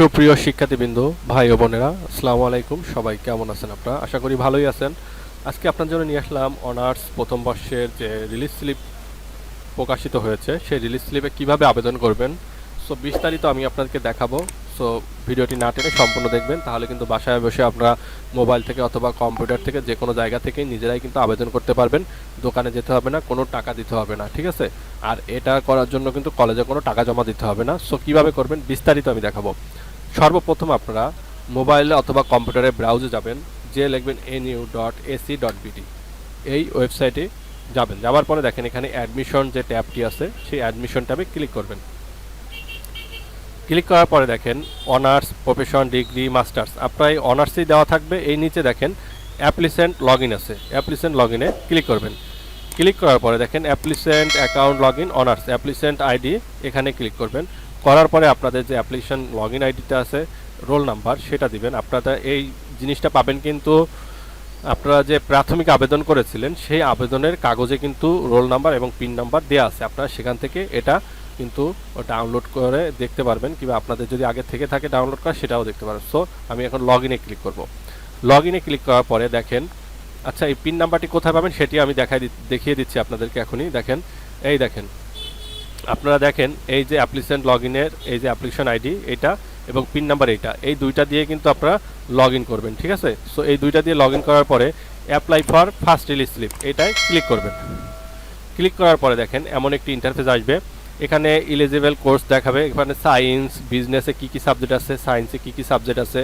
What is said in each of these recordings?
সুপ্রিয় শিক্ষার্থীবৃন্দ, ভাই ও বোনেরা, আসসালামু আলাইকুম। সবাই কেমন আছেন আপনারা? আশা করি ভালোই আছেন। আজকে আপনার জন্য নিয়ে আসলাম অনার্স প্রথম বর্ষের যে রিলিজ স্লিপ প্রকাশিত হয়েছে, সেই রিলিজ স্লিপে কীভাবে আবেদন করবেন? সো বিস্তারিত আমি আপনাদেরকে দেখাবো। সো ভিডিওটি না টেনে সম্পূর্ণ দেখবেন, তাহলে কিন্তু বাসায় বসে আপনারা মোবাইল থেকে অথবা কম্পিউটার থেকে যে কোনো জায়গা থেকেই নিজেরাই কিন্তু আবেদন করতে পারবেন। দোকানে যেতে হবে না, কোনো টাকা দিতে হবে না, ঠিক আছে? আর এটা করার জন্য কিন্তু কলেজে কোনো টাকা জমা দিতে হবে না। সো কীভাবে করবেন বিস্তারিত আমি দেখাবো। সর্বপ্রথম আপনারা মোবাইলে অথবা কম্পিউটারে ব্রাউজে যাবেন, যে লিখবেন N U dot AC dot BD এই ওয়েবসাইটে যাবেন। যাওয়ার পরে দেখেন এখানে অ্যাডমিশন যে ট্যাবটি আছে, সেই অ্যাডমিশন ট্যাবে ক্লিক করবেন। ক্লিক করার পরে দেখেন অনার্স, প্রফেশন, ডিগ্রি, মাস্টার্স। আপনার এই অনার্সই দেওয়া থাকবে। এই নিচে দেখেন অ্যাপ্লিসেন্ট লগ ইন আছে। অ্যাপ্লিসেন্ট লগ ইনে ক্লিক করবেন। ক্লিক করার পরে দেখেন applicant account log in honours. Applicant ID এখানে ক্লিক করবেন। করার পরে আপনাদের যে অ্যাপ্লিকেশন লগ ইন আইডিটা আছে রোল নাম্বার সেটা দিবেন। আপনারা এই জিনিসটা পাবেন কিন্তু আপনারা যে প্রাথমিক আবেদন করেছিলেন, সেই আবেদনের কাগজে কিন্তু রোল নাম্বার এবং পিন নাম্বার দেওয়া আছে। আপনারা সেখান থেকে এটা কিন্তু ডাউনলোড করে দেখতে পারবেন, কিংবা আপনাদের যদি আগে থেকে থাকে ডাউনলোড করা, সেটাও দেখতে পারবেন। সো আমি এখন লগ ইনে ক্লিক করব। লগ ইনে ক্লিক করার পরে দেখেন আচ্ছা এই পিন নাম্বারটি কোথায় পাবেন, সেটি আমি দেখাই দেখিয়ে দিচ্ছি আপনাদেরকে এখনই। দেখেন, এই দেখেন আপনারা দেখেন, এই যে অ্যাপ্লিকেশন লগ ইনের এই যে অ্যাপ্লিকেশন আইডি এটা এবং পিন নাম্বার এইটা এই দুইটা দিয়ে কিন্তু আপনারা লগ করবেন, ঠিক আছে? সো এই দুইটা দিয়ে লগ করার পরে apply for first release slip এটাই ক্লিক করবেন। ক্লিক করার পরে দেখেন, এমন একটি ইন্টারফেস আসবে। এখানে ইলিজিবল কোর্স দেখাবে, এখানে সায়েন্স বিজনেসে কী কী সাবজেক্ট আছে সায়েন্সে কী কী সাবজেক্ট আছে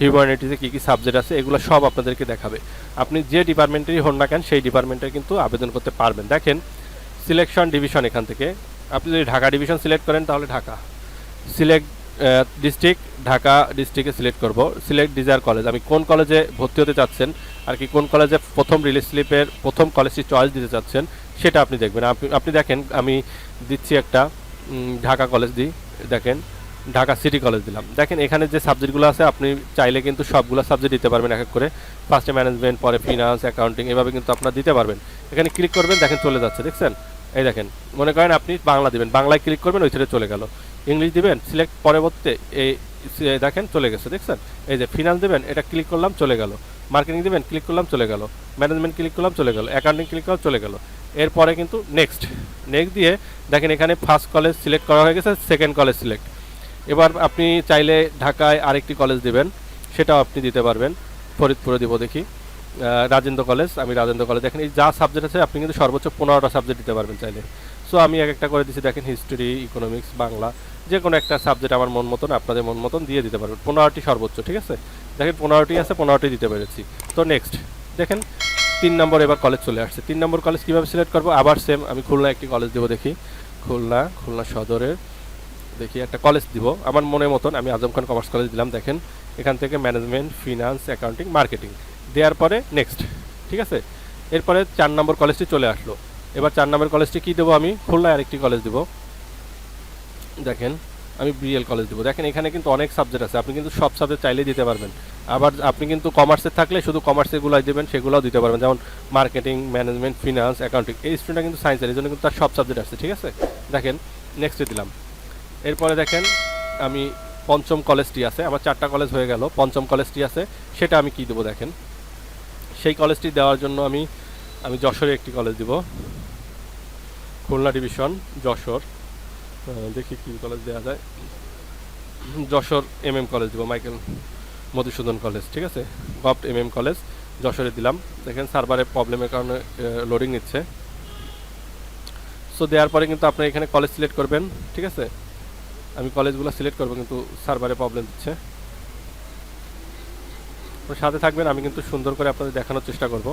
হিউম্যানিটিসে কী কী সাবজেক্ট আছে, এগুলো সব আপনাদেরকে দেখাবে। আপনি যে ডিপার্টমেন্টেরই হন না কেন, সেই ডিপার্টমেন্টে কিন্তু আবেদন করতে পারবেন। দেখেন সিলেকশন ডিভিশন এখান থেকে আপনি যদি ঢাকা ডিভিশন সিলেক্ট করেন, তাহলে ঢাকা। সিলেক্ট ডিস্ট্রিক্ট ঢাকা ডিস্ট্রিক্টে সিলেক্ট করব। Select desire college. আমি কোন কলেজে ভর্তি হতে চাচ্ছেন, আর কি কোন কলেজে প্রথম রিলিজ স্লিপের প্রথম কলেজটি চয়েস দিতে চাচ্ছেন, সেটা আপনি দেখবেন। আপনি দেখেন, আমি দিচ্ছি একটা ঢাকা কলেজ দিই। দেখেন, ঢাকা সিটি কলেজ দিলাম। দেখেন, এখানে যে সাবজেক্টগুলো আছে, আপনি চাইলে কিন্তু সবগুলো সাবজেক্ট দিতে পারবেন, এক এক করে। ফার্স্টে ম্যানেজমেন্ট পরে ফিনান্স অ্যাকাউন্টিং এভাবে কিন্তু আপনারা দিতে পারবেন। এখানে ক্লিক করবেন, দেখেন চলে যাচ্ছে, দেখছেন? এই দেখেন, মনে করেন আপনি বাংলা দিবেন, বাংলায় ক্লিক করবেন, ওই সাইডে চলে গেল। ইংলিশ দিবেন সিলেক্ট পরবর্তীতে এই দেখেন চলে গেছে, দেখছেন? এই যে ফিনান্স দিবেন, এটা ক্লিক করলাম, চলে গেল। মার্কেটিং দিবেন ক্লিক করলাম, চলে গেল। ম্যানেজমেন্ট ক্লিক করলাম, চলে গেল। অ্যাকাউন্টিং ক্লিক করলাম, চলে গেল। এরপরে কিন্তু নেক্সট নেক্সট দিয়ে দেখেন এখানে ফার্স্ট কলেজ সিলেক্ট করা হয়ে গেছে সেকেন্ড কলেজ সিলেক্ট এবার আপনি চাইলে ঢাকায় আরেকটি কলেজ দিবেন, সেটাও আপনি দিতে পারবেন। ফরিদপুরে দিব দেখি। রাজেন্দ্র কলেজ, আমি রাজেন্দ্র কলেজ। দেখেন, এই যা সাবজেক্ট আছে, আপনি কিন্তু সর্বোচ্চ পনেরোটা সাবজেক্ট দিতে পারবেন চাইলে। সো আমি এক একটা করে দিচ্ছি দেখেন হিস্ট্রি ইকোনমিক্স বাংলা যে কোনো একটা সাবজেক্ট আমার মন মতন, আপনাদের মন মতন দিয়ে দিতে পারবেন। পনেরোটি সর্বোচ্চ, ঠিক আছে? দেখেন, পনেরোটি আছে, পনেরোটি দিতে পেরেছি। তো নেক্সট দেখেন, তিন নম্বর এবার কলেজ চলে আসছে। তিন নম্বর কলেজ কীভাবে সিলেক্ট করব? আবার সেম আমি খুলনা একটি কলেজ দেবো দেখি। খুলনা খুলনা সদরের, দেখি, একটা কলেজ দিব। আমার মনের মতন, আমি আজম খান কমার্স কলেজ দিলাম, দেখেন। এখান থেকে ম্যানেজমেন্ট ফিনান্স অ্যাকাউন্টিং মার্কেটিং দেওয়ার পরে নেক্সট ঠিক আছে? এরপরে চার নম্বর কলেজটি চলে আসলো। এবার চার নম্বর কলেজটি কী দেবো আমি? খুলনায় আরেকটি কলেজ দেবো। দেখেন, আমি বিএল কলেজ দেবো। দেখেন, এখানে কিন্তু অনেক সাবজেক্ট আছে। আপনি কিন্তু সব সাবজেক্ট চাইলেই দিতে পারবেন। আবার আপনি কিন্তু কমার্সের থাকলে শুধু কমার্সেগুলোই দেবেন, সেগুলোও দিতে পারবেন। যেমন মার্কেটিং ম্যানেজমেন্ট ফিনান্স অ্যাকাউন্টিং এই স্টুডেন্টটা কিন্তু সায়েন্সের এই জন্য কিন্তু তার সব সাবজেক্ট আছে, ঠিক আছে? দেখেন নেক্সটে দিলাম। এরপরে দেখেন, আমি পঞ্চম কলেজটি আছে। আমার চারটা কলেজ হয়ে গেল। পঞ্চম কলেজটি আছে। সেটা আমি কি দেবো দেখেন? সেই কলেজটি দেওয়ার জন্য আমি আমি যশোরে একটি কলেজ দিব। খুলনা ডিভিশন যশোর। দেখি কি কলেজ দেওয়া যায়। যশোর এম এম কলেজ দিব মাইকেল মধুসূদন কলেজ ঠিক আছে? গভট এম এম কলেজ যশোরে দিলাম। দেখেন সার্ভারের প্রবলেমের কারণে লোডিং নিচ্ছে। সো দেওয়ার পরে কিন্তু আপনি এখানে কলেজ সিলেক্ট করবেন, ঠিক আছে? আমি কলেজগুলো সিলেক্ট করব, কিন্তু সার্ভারে প্রবলেম দিচ্ছে। সাথে থাকবেন, আমি কিন্তু সুন্দর করে আপনাদের দেখানোর চেষ্টা করব।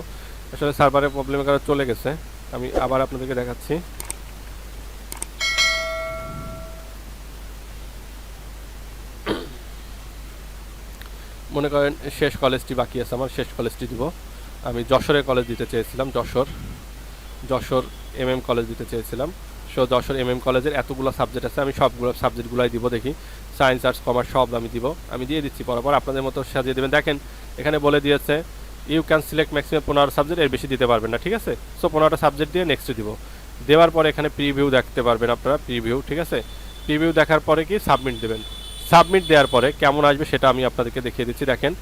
আসলে সার্ভারের প্রবলেমের কারণে চলে গেছে, আমি আবার আপনাদেরকে দেখাচ্ছি। মনে করেন শেষ কলেজটি বাকি আছে, আমার শেষ কলেজটি দিব। আমি যশোরের কলেজ দিতে চেয়েছিলাম, Jashore. Jashore M M college দিতে চেয়েছিলাম। সো, যশোর এম এম কলেজের এতগুলো সাবজেক্ট আছে, আমি সবগুলো সাবজেক্টগুলোই দিব দেখি। সায়েন্স আর্টস, কমার্স সব আমি দিব। আমি দিয়ে দিচ্ছি পরপর আপনাদের মতো সাজিয়ে দেবেন। দেখেন, এখানে বলে দিয়েছে ইউ ক্যান সিলেক্ট ম্যাক্সিমাম পনেরো সাবজেক্ট এর বেশি দিতে পারবেন না। ঠিক আছে? সো পনেরোটা সাবজেক্ট দিয়ে নেক্সট দিব। দেওয়ার পরে এখানে প্রিভিউ দেখতে পারবেন আপনারা প্রিভিউ ঠিক আছে? প্রিভিউ দেখার পরে কি? সাবমিট দেবেন। সাবমিট দেওয়ার পরে কেমন আসবে সেটা আমি আপনাদেরকে দেখিয়ে দিচ্ছি। দেখেন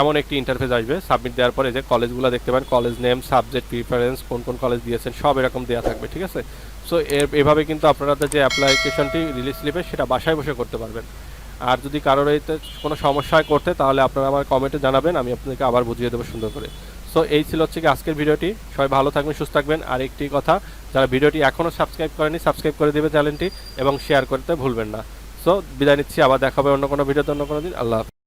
এমন একটি ইন্টারফেস আসবে। সাবমিট দেওয়ার পরে যে কলেজগুলো দেখতে পারেন কলেজ নেম সাবজেক্ট প্রিফারেন্স কোন কোন কলেজ দিয়েছেন, সব এরকম দেওয়া থাকবে, ঠিক আছে? সো এভাবে কিন্তু আপনারা যে অ্যাপ্লিকেশনটি রিলিজ স্লিপে সেটা বাসায় বসে করতে পারবেন। আর যদি কারোর এতে কোনো সমস্যা করতে, তাহলে আপনারা আমার কমেন্টে জানাবেন, আমি আপনাদেরকে আবার বুঝিয়ে দেবো সুন্দর করে। সো এই ছিল হচ্ছে কি আজকের ভিডিওটি সবাই ভালো থাকবেন, সুস্থ থাকবেন। আর একটি কথা, যারা ভিডিওটি এখনও সাবস্ক্রাইব করেনি সাবস্ক্রাইব করে দেবে চ্যানেলটি এবং শেয়ার করতে ভুলবেন না। সো বিদায় নিচ্ছি, আবার দেখাবে অন্য কোনো ভিডিওতে অন্য কোনো দিন। আল্লাহ।